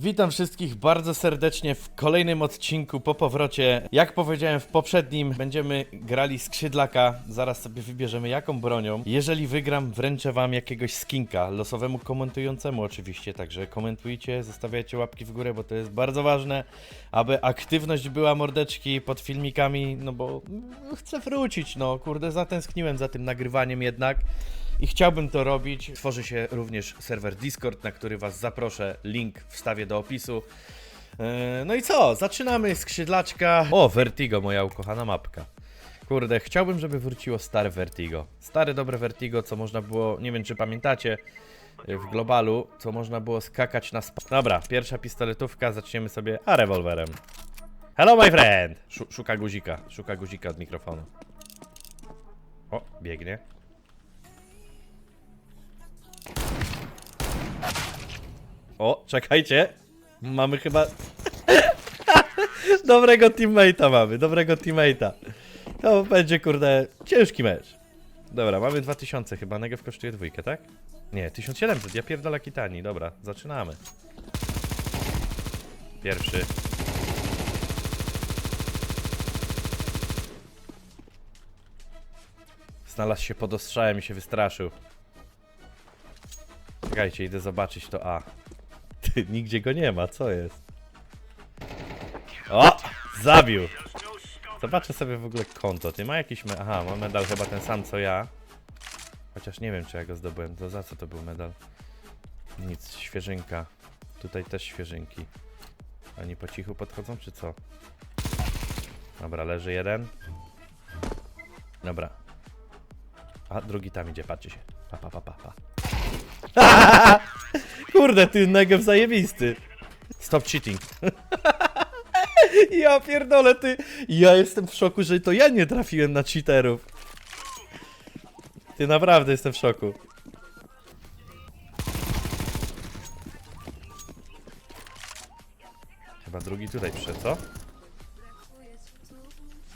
Witam wszystkich bardzo serdecznie w kolejnym odcinku po powrocie. Jak powiedziałem w poprzednim, będziemy grali skrzydlaka. Zaraz sobie wybierzemy jaką bronią. Jeżeli wygram, wręczę wam jakiegoś skinka, losowemu komentującemu oczywiście. Także komentujcie, zostawiajcie łapki w górę, bo to jest bardzo ważne, aby aktywność była mordeczki pod filmikami, no bo chcę wrócić, no kurde, zatęskniłem za tym nagrywaniem jednak. I chciałbym to robić. Tworzy się również serwer Discord, na który Was zaproszę. Link wstawię do opisu. Eee, No i co? Zaczynamy skrzydlaczka. O, Vertigo, moja ukochana mapka. Kurde, chciałbym, żeby wróciło stare Vertigo. Stare, dobre Vertigo, co można było, nie wiem czy pamiętacie, w globalu, co można było skakać na spa... Dobra, pierwsza pistoletówka, zaczniemy sobie, a rewolwerem. Hello, my friend! Szu szuka guzika, szuka guzika od mikrofonu. O, biegnie. O, czekajcie. Mamy chyba. dobrego teammate'a mamy, dobrego teammate'a. To będzie, kurde, ciężki mecz. Dobra, mamy 2000 chyba, Negev kosztuje dwójkę, tak? Nie, 1700, ja pierdolę kitani, dobra, zaczynamy. Pierwszy. Znalazł się pod ostrzałem i się wystraszył. Czekajcie, idę zobaczyć to A. Ty, nigdzie go nie ma, co jest? O! Zabił! Zobaczę sobie w ogóle konto. Ty ma jakiś me... Aha, ma medal chyba ten sam co ja. Chociaż nie wiem czy ja go zdobyłem. To za co to był medal? Nic, świeżynka. Tutaj też świeżynki. Oni po cichu podchodzą czy co? Dobra, leży jeden. Dobra. A drugi tam idzie, patrzcie się. Pa, pa, pa, pa, pa. Kurde, ty negev zajebisty. Stop cheating. ja pierdolę, ty. Ja jestem w szoku, że to ja nie trafiłem na cheaterów. Ty naprawdę jestem w szoku. Chyba drugi tutaj przyszedł, co?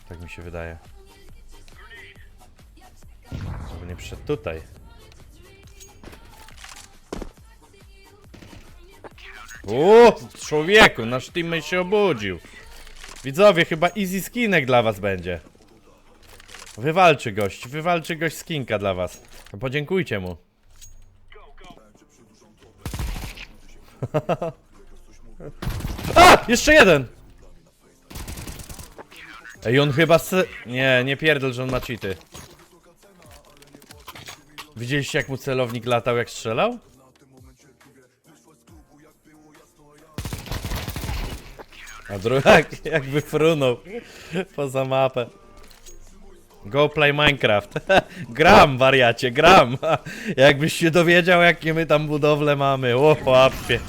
Tak mi się wydaje. Żeby nie przyszedł tutaj. O, człowieku, nasz teammate się obudził. Widzowie, chyba easy skinek dla was będzie. Wywalczy gość, wywalczy gość skinka dla was. No podziękujcie mu. A! Jeszcze jeden! Ej, on chyba se... Nie, nie pierdol, że on ma cheaty. Widzieliście jak mu celownik latał jak strzelał? A drugi jak, jakby frunął poza mapę. Go play Minecraft. gram, wariacie, gram. Jakbyś się dowiedział, jakie my tam budowle mamy. O, łapie.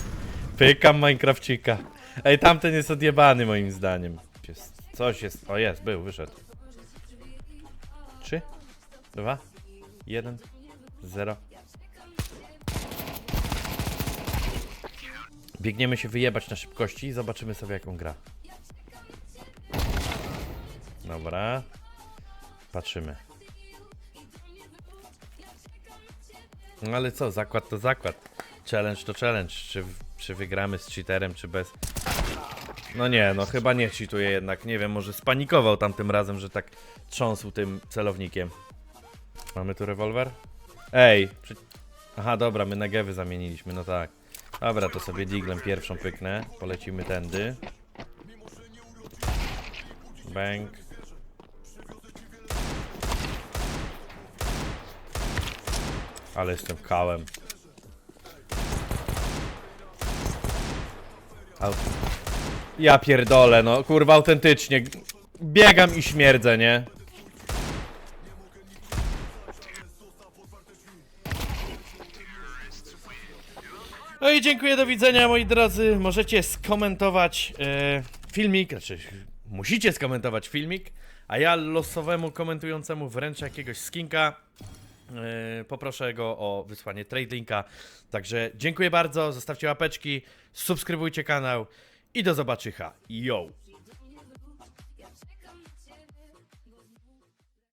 Pykam Minecrafcika. Ej, tamten jest odjebany moim zdaniem. Jest, coś jest. O, jest, był, wyszedł. Trzy, dwa, jeden, zero. Biegniemy się wyjebać na szybkości i zobaczymy sobie jaką gra. Dobra. Patrzymy. No ale co, zakład to zakład. Challenge to challenge. Czy, czy wygramy z cheaterem, czy bez. No nie, no chyba nie cheatuje jednak. Nie wiem, może spanikował tamtym razem, że tak trząsł tym celownikiem. Mamy tu rewolwer? Ej! Aha, dobra, my negewy zamieniliśmy, no tak. Dobra, to sobie diglem pierwszą pyknę. Polecimy tędy. Bang. Ale jestem kałem. Ja pierdolę, no kurwa autentycznie. Biegam i śmierdzę, nie? No i dziękuję, do widzenia moi drodzy. Możecie skomentować e, filmik, znaczy musicie skomentować filmik, a ja losowemu komentującemu wręczę jakiegoś skinka. E, poproszę go o wysłanie trade linka. Także dziękuję bardzo, zostawcie łapeczki, subskrybujcie kanał i do zobaczycha. Yo!